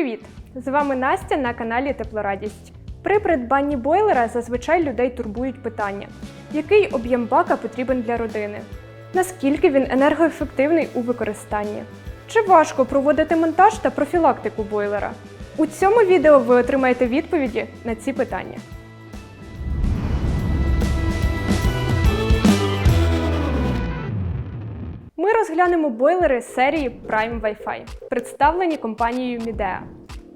Привіт! З вами Настя на каналі Теплорадість. При придбанні бойлера зазвичай людей турбують питання: який об'єм бака потрібен для родини? Наскільки він енергоефективний у використанні? Чи важко проводити монтаж та профілактику бойлера? У цьому відео ви отримаєте відповіді на ці питання. Розглянемо бойлери серії Prime Wi-Fi, представлені компанією Midea.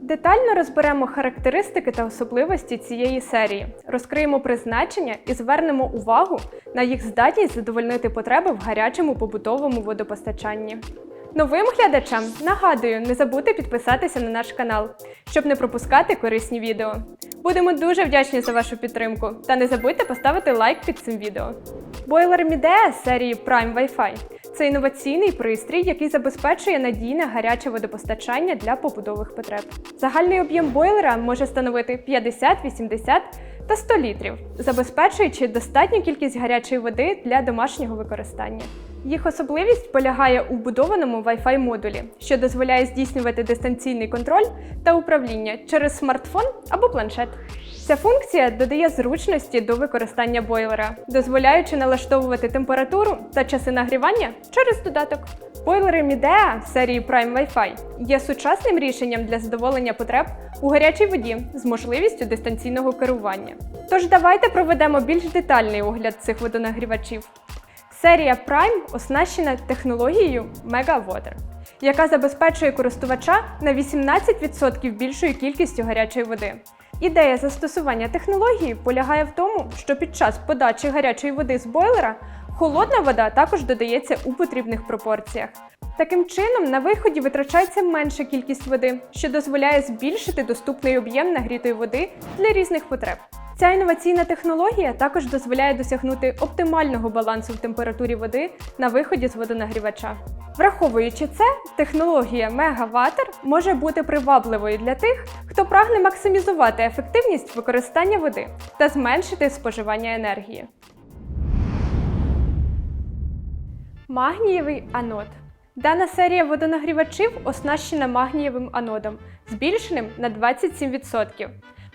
Детально розберемо характеристики та особливості цієї серії, розкриємо призначення і звернемо увагу на їх здатність задовольнити потреби в гарячому побутовому водопостачанні. Новим глядачам нагадую, не забудьте підписатися на наш канал, щоб не пропускати корисні відео. Будемо дуже вдячні за вашу підтримку та не забудьте поставити лайк під цим відео. Бойлер Midea серії Prime Wi-Fi це інноваційний пристрій, який забезпечує надійне гаряче водопостачання для побудових потреб. Загальний об'єм бойлера може становити 50, 80 та 100 літрів, забезпечуючи достатню кількість гарячої води для домашнього використання. Їх особливість полягає у вбудованому Wi-Fi модулі, що дозволяє здійснювати дистанційний контроль та управління через смартфон або планшет. Ця функція додає зручності до використання бойлера, дозволяючи налаштовувати температуру та часи нагрівання через додаток. Бойлери Midea серії Prime Wi-Fi є сучасним рішенням для задоволення потреб у гарячій воді з можливістю дистанційного керування. Тож давайте проведемо більш детальний огляд цих водонагрівачів. Серія Prime оснащена технологією Mega Water, яка забезпечує користувача на 18% більшою кількістю гарячої води. Ідея застосування технології полягає в тому, що під час подачі гарячої води з бойлера холодна вода також додається у потрібних пропорціях. Таким чином, на виході витрачається менша кількість води, що дозволяє збільшити доступний об'єм нагрітої води для різних потреб. Ця інноваційна технологія також дозволяє досягнути оптимального балансу в температурі води на виході з водонагрівача. Враховуючи це, технологія Мегаватер може бути привабливою для тих, хто прагне максимізувати ефективність використання води та зменшити споживання енергії. Магнієвий анод. Дана серія водонагрівачів оснащена магнієвим анодом, збільшеним на 27%.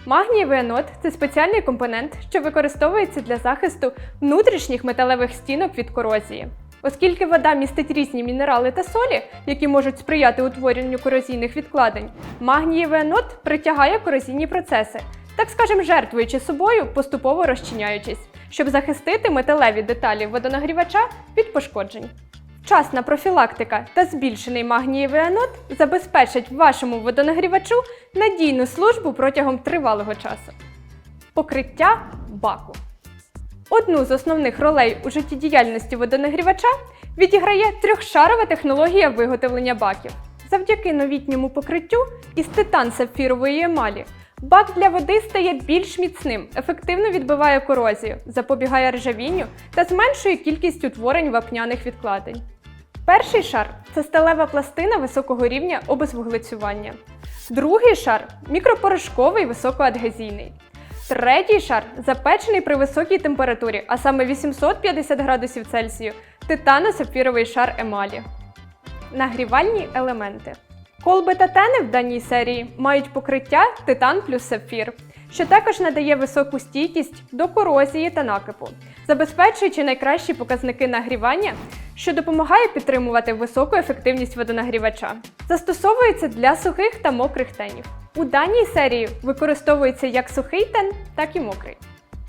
Магнієвий анод це спеціальний компонент, що використовується для захисту внутрішніх металевих стінок від корозії. Оскільки вода містить різні мінерали та солі, які можуть сприяти утворенню корозійних відкладень, магнієвий анод притягає корозійні процеси, так скажем, жертвуючи собою, поступово розчиняючись, щоб захистити металеві деталі водонагрівача від пошкоджень. Вчасна профілактика та збільшений магнієвий анод забезпечать вашому водонагрівачу надійну службу протягом тривалого часу. Покриття баку. Одну з основних ролей у життєдіяльності водонагрівача відіграє трьохшарова технологія виготовлення баків. Завдяки новітньому покриттю із титан сапфірової емалі бак для води стає більш міцним, ефективно відбиває корозію, запобігає ржавінню та зменшує кількість утворень вапняних відкладень. Перший шар це сталева пластина високого рівня обезвуглецювання. Другий шар мікропорошковий високоадгезійний. Третій шар запечений при високій температурі, а саме 850 градусів Цельсію, титано-сапфіровий шар емалі. Нагрівальні елементи. Колби та тени в даній серії мають покриття титан плюс сапфір, що також надає високу стійкість до корозії та накипу, забезпечуючи найкращі показники нагрівання, що допомагає підтримувати високу ефективність водонагрівача. Застосовується для сухих та мокрих тенів. У даній серії використовується як сухий тен, так і мокрий.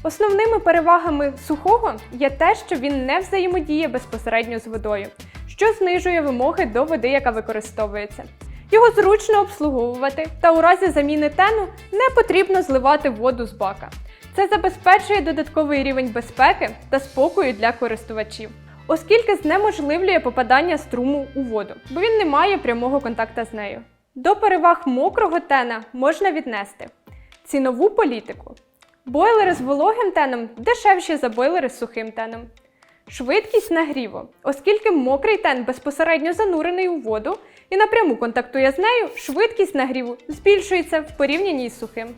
Основними перевагами сухого є те, що він не взаємодіє безпосередньо з водою, що знижує вимоги до води, яка використовується. Його зручно обслуговувати, та у разі заміни тену не потрібно зливати воду з бака. Це забезпечує додатковий рівень безпеки та спокою для користувачів, оскільки знеможливлює попадання струму у воду, бо він не має прямого контакту з нею. До переваг мокрого тена можна віднести цінову політику. Бойлери з вологим теном дешевші за бойлери з сухим теном. Швидкість нагріву, оскільки мокрий тен безпосередньо занурений у воду і напряму контактує з нею, швидкість нагріву збільшується в порівнянні з сухим.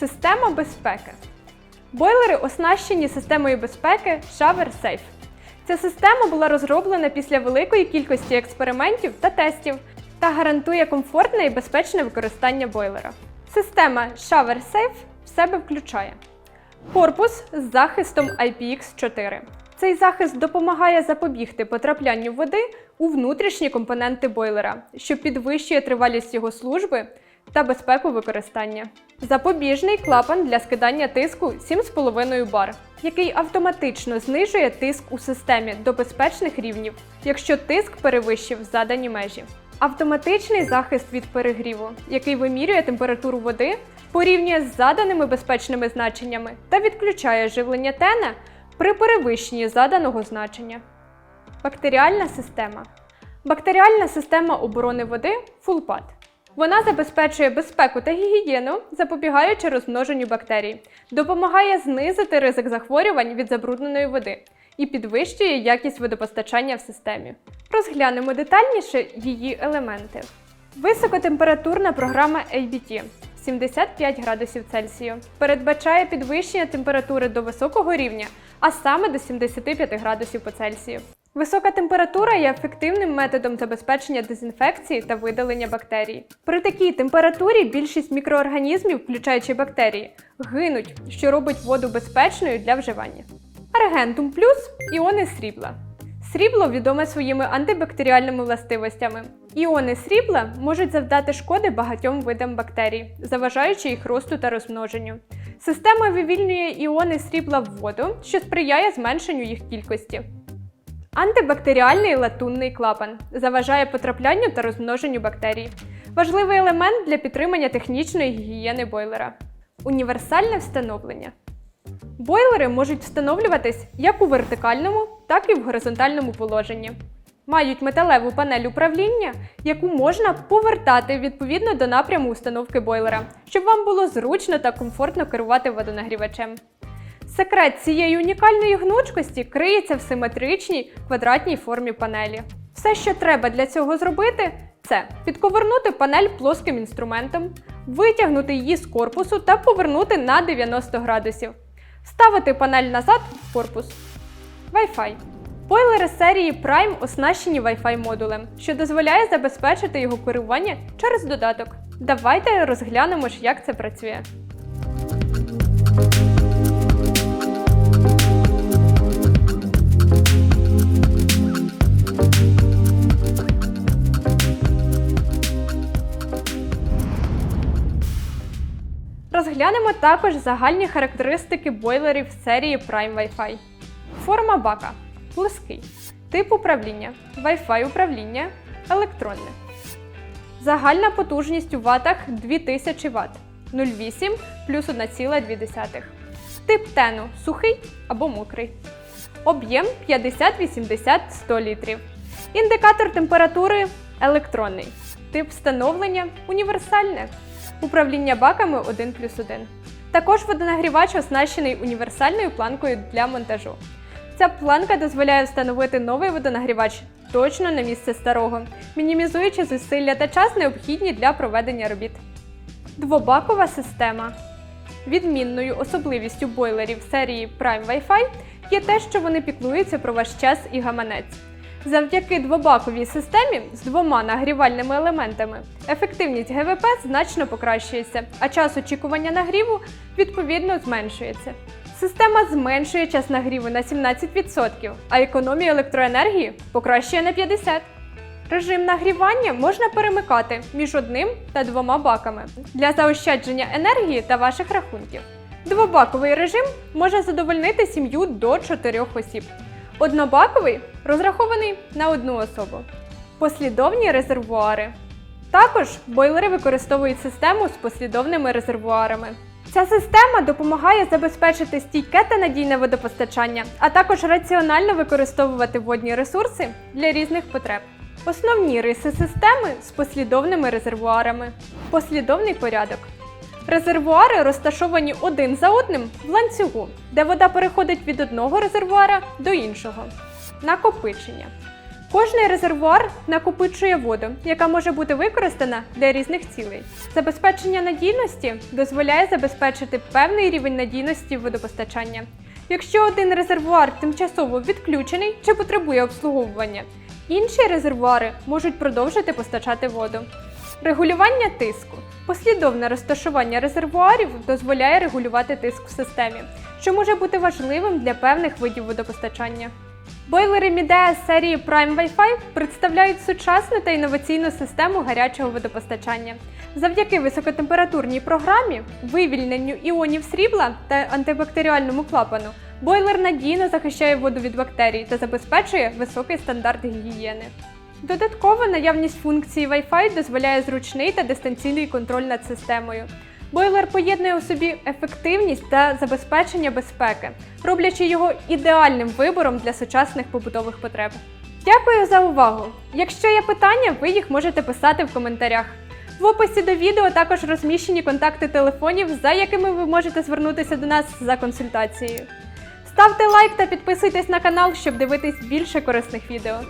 Система безпеки. Бойлери оснащені системою безпеки Shower Safe. Ця система була розроблена після великої кількості експериментів та тестів та гарантує комфортне і безпечне використання бойлера. Система Shower Safe в себе включає корпус з захистом IPX4. Цей захист допомагає запобігти потраплянню води у внутрішні компоненти бойлера, що підвищує тривалість його служби та безпеку використання. Запобіжний клапан для скидання тиску 7,5 бар, який автоматично знижує тиск у системі до безпечних рівнів, якщо тиск перевищив задані межі. Автоматичний захист від перегріву, який вимірює температуру води, порівнює з заданими безпечними значеннями та відключає живлення тена при перевищенні заданого значення. Бактеріальна система. Бактеріальна система оборони води FullPad. Вона забезпечує безпеку та гігієну, запобігаючи розмноженню бактерій, допомагає знизити ризик захворювань від забрудненої води і підвищує якість водопостачання в системі. Розглянемо детальніше її елементи. Високотемпературна програма ABT 75 градусів Цельсію передбачає підвищення температури до високого рівня, а саме до 75 градусів по Цельсію. Висока температура є ефективним методом забезпечення дезінфекції та видалення бактерій. При такій температурі більшість мікроорганізмів, включаючи бактерії, гинуть, що робить воду безпечною для вживання. Аргентум плюс іони срібла. Срібло відоме своїми антибактеріальними властивостями. Іони срібла можуть завдати шкоди багатьом видам бактерій, заважаючи їх росту та розмноженню. Система вивільнює іони срібла в воду, що сприяє зменшенню їх кількості. Антибактеріальний латунний клапан заважає потраплянню та розмноженню бактерій. Важливий елемент для підтримання технічної гігієни бойлера. Універсальне встановлення. Бойлери можуть встановлюватись як у вертикальному, так і в горизонтальному положенні. Мають металеву панель управління, яку можна повертати відповідно до напряму установки бойлера, щоб вам було зручно та комфортно керувати водонагрівачем. Секрет цієї унікальної гнучкості криється в симетричній квадратній формі панелі. Все, що треба для цього зробити, це підковернути панель плоским інструментом, витягнути її з корпусу та повернути на 90 градусів, вставити панель назад в корпус. Wi-Fi. Бойлери серії Prime оснащені Wi-Fi модулем, що дозволяє забезпечити його керування через додаток. Давайте розглянемо як це працює. Розглянемо також загальні характеристики бойлерів серії Prime Wi-Fi. Форма бака плоский. Тип управління Wi-Fi управління електронне. Загальна потужність у ватах 2000 Вт 0,8 плюс 1,2. Тип тену сухий або мокрий. Об'єм 50-80-100 літрів. Індикатор температури електронний. Тип встановлення універсальне. Управління баками 1 плюс 1. Також водонагрівач оснащений універсальною планкою для монтажу. Ця планка дозволяє встановити новий водонагрівач точно на місце старого, мінімізуючи зусилля та час, необхідні для проведення робіт. Двобакова система. Відмінною особливістю бойлерів серії Prime Wi-Fi є те, що вони піклуються про ваш час і гаманець. Завдяки двобаковій системі з двома нагрівальними елементами ефективність ГВП значно покращується, а час очікування нагріву відповідно зменшується. Система зменшує час нагріву на 17%, а економію електроенергії покращує на 50%. Режим нагрівання можна перемикати між одним та двома баками для заощадження енергії та ваших рахунків. Двобаковий режим може задовольнити сім'ю до 4 осіб. Однобаковий розрахований на одну особу. Послідовні резервуари. Також бойлери використовують систему з послідовними резервуарами. Ця система допомагає забезпечити стійке та надійне водопостачання, а також раціонально використовувати водні ресурси для різних потреб. Основні риси системи з послідовними резервуарами. Послідовний порядок. Резервуари розташовані один за одним в ланцюгу, де вода переходить від одного резервуара до іншого. Накопичення. Кожний резервуар накопичує воду, яка може бути використана для різних цілей. Забезпечення надійності дозволяє забезпечити певний рівень надійності водопостачання. Якщо один резервуар тимчасово відключений чи потребує обслуговування, Інші резервуари можуть продовжити постачати воду. Регулювання тиску. Послідовне розташування резервуарів дозволяє регулювати тиск в системі, що може бути важливим для певних видів водопостачання. Бойлери Midea з серії Prime Wi-Fi представляють сучасну та інноваційну систему гарячого водопостачання. Завдяки високотемпературній програмі, вивільненню іонів срібла та антибактеріальному клапану, бойлер надійно захищає воду від бактерій та забезпечує високий стандарт гігієни. Додатково наявність функції Wi-Fi дозволяє зручний та дистанційний контроль над системою. Бойлер поєднує у собі ефективність та забезпечення безпеки, роблячи його ідеальним вибором для сучасних побутових потреб. Дякую за увагу! Якщо є питання, ви їх можете писати в коментарях. В описі до відео також розміщені контакти телефонів, за якими ви можете звернутися до нас за консультацією. Ставте лайк та підписуйтесь на канал, щоб дивитись більше корисних відео.